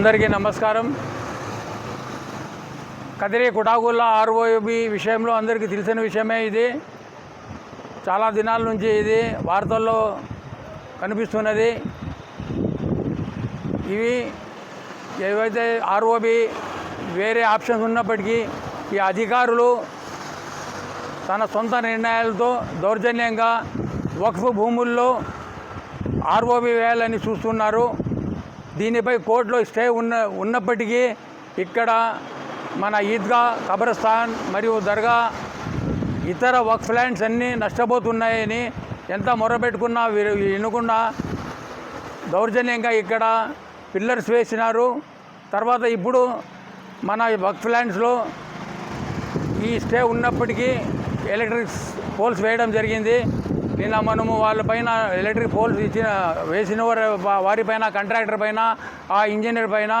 అందరికీ నమస్కారం. కదిరి కుటాగుల్ల ఆర్ఓబి విషయంలో అందరికీ తెలిసిన విషయమే ఇది. చాలా దినాల నుంచి ఇది వార్తల్లో కనిపిస్తున్నది. ఇవి ఏవైతే ఆర్ఓబి వేరే ఆప్షన్స్ ఉన్నప్పటికీ ఈ అధికారులు తన సొంత నిర్ణయాలతో దౌర్జన్యంగా వక్ఫ్ భూముల్లో ఆర్ఓబి వేయాలని చూస్తున్నారు. దీనిపై కోర్టులో స్టే ఉన్న ఉన్నప్పటికీ ఇక్కడ మన ఈద్గా కబ్రస్థాన్ మరియు దర్గా ఇతర వక్ఫ్ ల్యాండ్స్ అన్నీ నష్టపోతున్నాయని ఎంత మొరపెట్టుకున్నా వీరు వినకుండా దౌర్జన్యంగా ఇక్కడ పిల్లర్స్ వేసినారు. తర్వాత ఇప్పుడు మన వక్ఫ్ ల్యాండ్స్లో ఈ స్టే ఉన్నప్పటికీ ఎలక్ట్రిక్స్ పోల్స్ వేయడం జరిగింది. నిన్న మనము వాళ్ళపైన ఎలక్ట్రిక్ పోల్స్ ఇచ్చిన వేసిన వారి వారిపైన కాంట్రాక్టర్ పైన ఆ ఇంజనీర్ పైన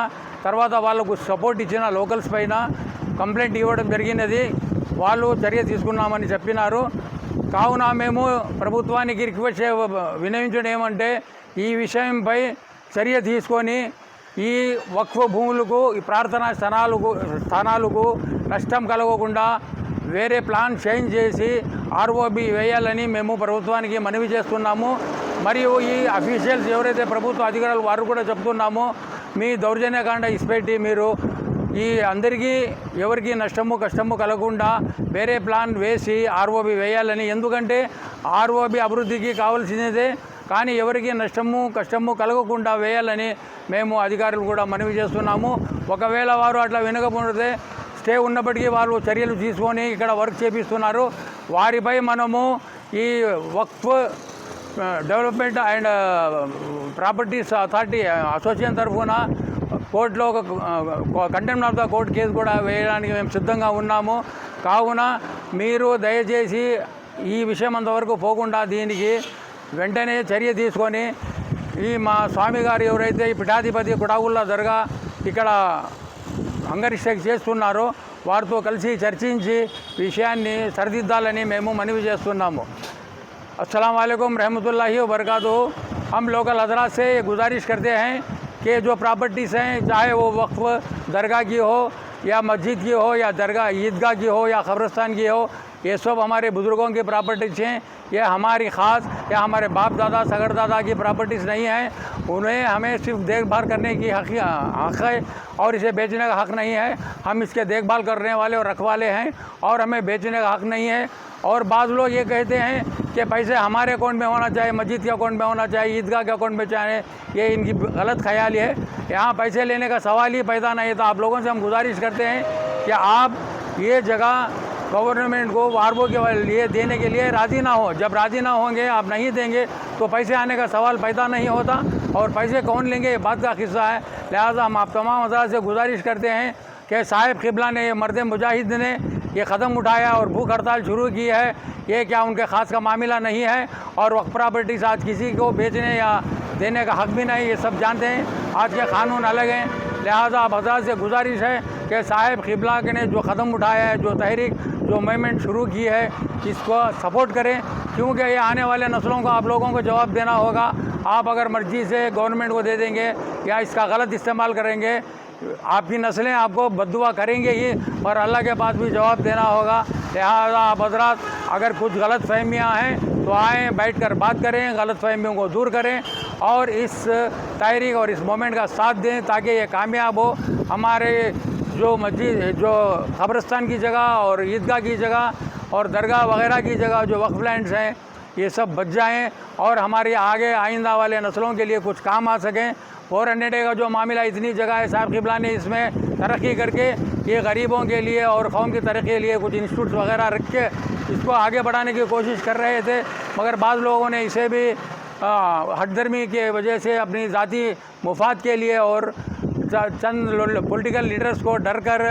తర్వాత వాళ్ళకు సపోర్ట్ ఇచ్చిన లోకల్స్ పైన కంప్లైంట్ ఇవ్వడం జరిగినది. వాళ్ళు చర్య తీసుకున్నామని చెప్పినారు. కావున మేము ప్రభుత్వానికి రిక్వెస్ట్ వినయించడం ఏమంటే ఈ విషయంపై చర్య తీసుకొని ఈ వక్ఫ్ భూములకు ఈ ప్రార్థనా స్థానాలకు స్థానాలకు నష్టం కలగకుండా వేరే ప్లాన్ చేంజ్ చేసి ఆర్ఓబి వేయాలని మేము ప్రభుత్వానికి మనవి చేస్తున్నాము. మరియు ఈ అఫీషియల్స్ ఎవరైతే ప్రభుత్వ అధికారులు వారు కూడా చెప్తున్నామో మీ దౌర్జన్యకాండ ఇసిపెట్టి మీరు ఈ అందరికీ ఎవరికి నష్టము కష్టము కలగకుండా వేరే ప్లాన్ వేసి ఆర్ఓబి వేయాలని. ఎందుకంటే ఆర్ఓబి అభివృద్ధికి కావాల్సినదే కానీ ఎవరికి నష్టము కష్టము కలగకుండా వేయాలని మేము అధికారులు కూడా మనవి చేస్తున్నాము. ఒకవేళ వారు అట్లా వినకపోతే స్టే ఉన్నప్పటికీ వాళ్ళు చర్యలు తీసుకొని ఇక్కడ వర్క్ చేపిస్తున్నారు. వారిపై మనము ఈ Waqf development and properties authority association తరఫున కోర్టులో ఒక contempt of the court case కూడా వేయడానికి మేము సిద్ధంగా ఉన్నాము. కావున మీరు దయచేసి ఈ విషయం అంతవరకు పోకుండా దీనికి వెంటనే చర్య తీసుకొని ఈ మా స్వామి గారు ఎవరైతే ఈ పిఠాధిపతి కుడాగుల్లా దర్గా ఇక్కడ అంగరిక్షకు చేస్తున్నారు. వారితో కలిసి చర్చించి విషయాన్ని సరిదిద్దాలని మేము మనవి చేస్తున్నాము. السلام علیکم رحمۃ اللہ وبرکاتہ ہم لوکل حضرات سے یہ گزارش کرتے ہیں کہ جو پراپرٹیز ہیں چاہے وہ وقف درگاہ کی ہو یا مسجد کی ہو یا درگاہ عیدگاہ کی ہو یا قبرستان کی ہو یہ سب ہمارے بزرگوں کی پراپرٹیز ہیں، یہ ہماری خاص یا ہمارے باپ دادا سگر دادا کی پراپرٹیز نہیں ہیں۔ انہیں ہمیں صرف دیکھ بھال کرنے کی حق حق ہے اور اسے بیچنے کا حق نہیں ہے۔ ہم اس کے دیکھ بھال کرنے والے اور رکھ والے ہیں اور ہمیں بیچنے کا حق نہیں ہے۔ اور بعض لوگ یہ کہتے ہیں کہ پیسے ہمارے اکاؤنٹ میں ہونا چاہیے مسجد کے اکاؤنٹ میں ہونا چاہیے، عیدگاہ کے اکاؤنٹ میں چاہیے۔ یہ ان کی غلط خیال ہے۔ یہاں پیسے لینے کا سوال ہی پیدا نہیں تو آپ لوگوں سے ہم گزارش کرتے ہیں کہ آپ یہ جگہ گورنمنٹ کو واربو کے لیے دینے کے لیے راضی نہ ہو۔ جب راضی نہ ہوں گے، آپ نہیں دیں گے، تو پیسے آنے کا سوال پیدا نہیں ہوتا۔ اور پیسے کون لیں گے؟ یہ بات کا قصہ ہے۔ لہٰذا ہم آپ تمام حضرات سے گزارش کرتے ہیں کہ صاحب قبلہ نے یہ مرد مجاہد نے یہ قدم اٹھایا اور بھوک ہڑتال شروع کی ہے۔ یہ کیا ان کے خاص کا معاملہ نہیں ہے؟ اور وقت پراپرٹیز آج کسی کو بیچنے یا دینے کا حق بھی نہیں، یہ سب جانتے ہیں۔ آج کے قانون الگ ہیں۔ لہٰذا آپ حضرات سے گزارش ہے کہ صاحب قبلہ نے جو قدم اٹھایا ہے، جو تحریک، جو موومنٹ شروع کی ہے، اس کو سپورٹ کریں۔ کیونکہ یہ آنے والے نسلوں کو آپ لوگوں کو جواب دینا ہوگا۔ آپ اگر مرضی سے گورنمنٹ کو دے دیں گے یا اس کا غلط استعمال کریں گے، آپ کی نسلیں آپ کو بد دعا کریں گے ہی۔ اور اللہ کے پاس بھی جواب دینا ہوگا۔ لہٰذا آپ حضرات، اگر کچھ غلط فہمیاں ہیں تو آئیں، بیٹھ کر بات کریں، غلط فہمیوں کو دور کریں اور اس تحریک اور اس مومنٹ کا ساتھ دیں تاکہ یہ کامیاب ہو۔ ہمارے جو مسجد جو قبرستان کی جگہ اور عیدگاہ کی جگہ اور درگاہ وغیرہ کی جگہ جو وقف لینڈس ہیں، یہ سب بچ جائیں اور ہمارے آگے آئندہ والے نسلوں کے لیے کچھ کام آ سکیں۔ فور ہنڈریڈ کا جو معاملہ اتنی جگہ ہے صاحب قبلہ نے اس میں ترقی کر کے، یہ غریبوں کے لیے اور قوم کی ترقی کے لیے کچھ انسٹیٹیوٹس وغیرہ رکھ کے اس کو آگے بڑھانے کی کوشش کر رہے تھے۔ مگر بعض لوگوں نے اسے بھی ہٹ درمی کے وجہ سے اپنی ذاتی مفاد کے لیے اور چند پولیٹیکل لیڈرز کو ڈر کر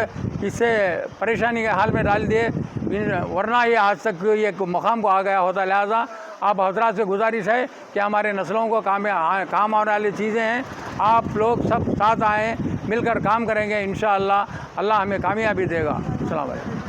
اس سے پریشانی کے حال میں ڈال دیے ورنہ یہ آج تک یہ مقام کو آ گیا ہوتا لہٰذا آپ حضرات سے گزارش ہے کہ ہمارے نسلوں کو کام کام آنے والی چیزیں ہیں آپ لوگ سب ساتھ آئیں مل کر کام کریں گے انشاءاللہ اللہ ہمیں کامیابی دے گا السلام علیکم